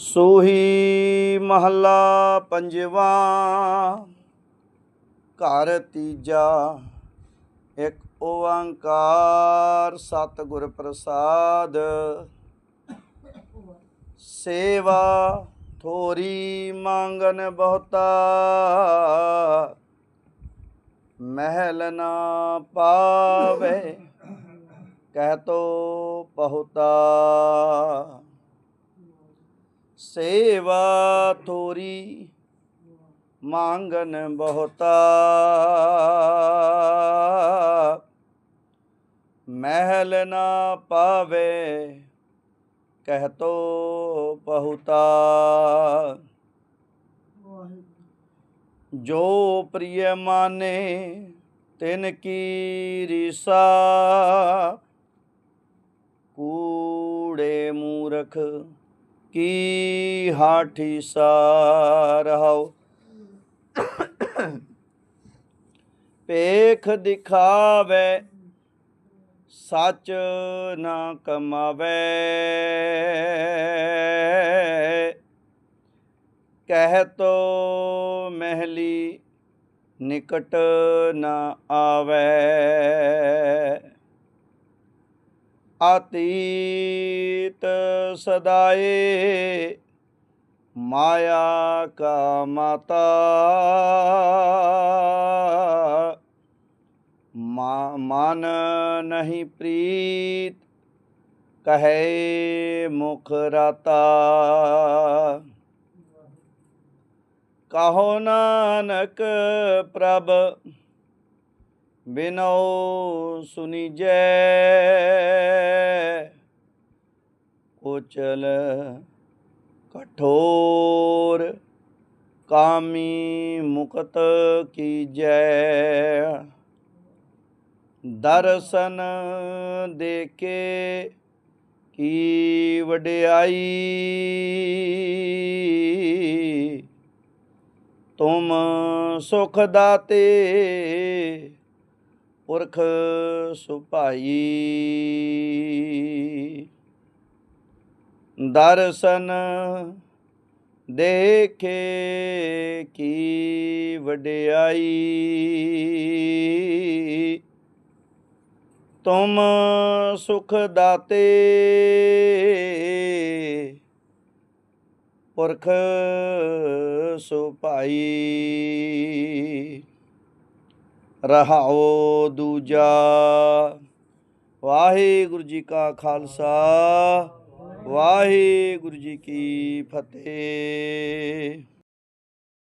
ਸੋਹੀ ਮਹੱਲਾ ਪੰਜਵਾ, ਘਰ ਤੀਜਾ, ਇੱਕ ਓੰਕਾਰ ਸਤਿਗੁਰ ਪ੍ਰਸਾਦ। ਸੇਵਾ ਥੋਰੀ ਮੰਗਨ ਬਹੁਤਾ, ਮਹਿਲ ਨਾ ਪਾਵੇ, ਕਹਿ ਤੋ ਬਹੁਤਾ। ਸੇਵਾ ਥੋਰੀ ਮੰਗਨ ਬਹੁਤਾ। ਮਹਿਲ ਨਾ ਪਾਵੇ ਕਹਿ ਤੋ ਬਹੁਤਾ। ਜੋ ਪ੍ਰਿਯ ਮਾਨੇ ਤਿਨ ਕੀ ਰੀਸਾ। ਕੂੜੇ ਮੂਰਖ ਕੀ ਹਾਠੀ ਸਾਰਹਾਓ ਪੇਖ ਦਿਖਾਵੇ ਸੱਚ ਨਾ ਕਮਾਵੇ। ਕਹਿ ਤੋ ਮਹਿਲੀ ਨਿਕਟ ਨਾ ਆਵੇ। ਅਤੀਤ ਸਦਾਏ, ਮਾਇਆ ਕਾ ਮਾਤਾ। ਮਾ- ਮਨ ਨਹੀਂ ਪ੍ਰੀਤ, ਕਹੇ ਮੁਖ ਰਾਤਾ। ਕਹੋ ਨਾਨਕ ਪ੍ਰਭ, ਬਿਨੋ ਸੁਨੀਜੈ। ਉਚਲ ਕਠੋਰ ਕਾਮੀ ਮੁਕਤ ਕੀਜੈ। ਦਰਸ਼ਨ ਦੇਖੇ ਕੀ ਵਡਿਆਈ। ਤੁਮ ਸੁਖ ਦਾਤੇ ਪੁਰਖ ਸੁਭਾਈ। ਦਰਸ਼ਨ ਦੇਖੇ ਕੀ ਵਡਿਆਈ। ਤੁਮ ਸੁਖ ਦਾਤੇ ਪੁਰਖ ਸੁਭਾਈ। ਰਹਾਓ ਦੂਜਾ। ਵਾਹਿਗੁਰੂ ਜੀ ਕਾ ਖਾਲਸਾ। ਵਾਹਿਗੁਰੂ ਜੀ ਕੀ ਫਤਿਹ।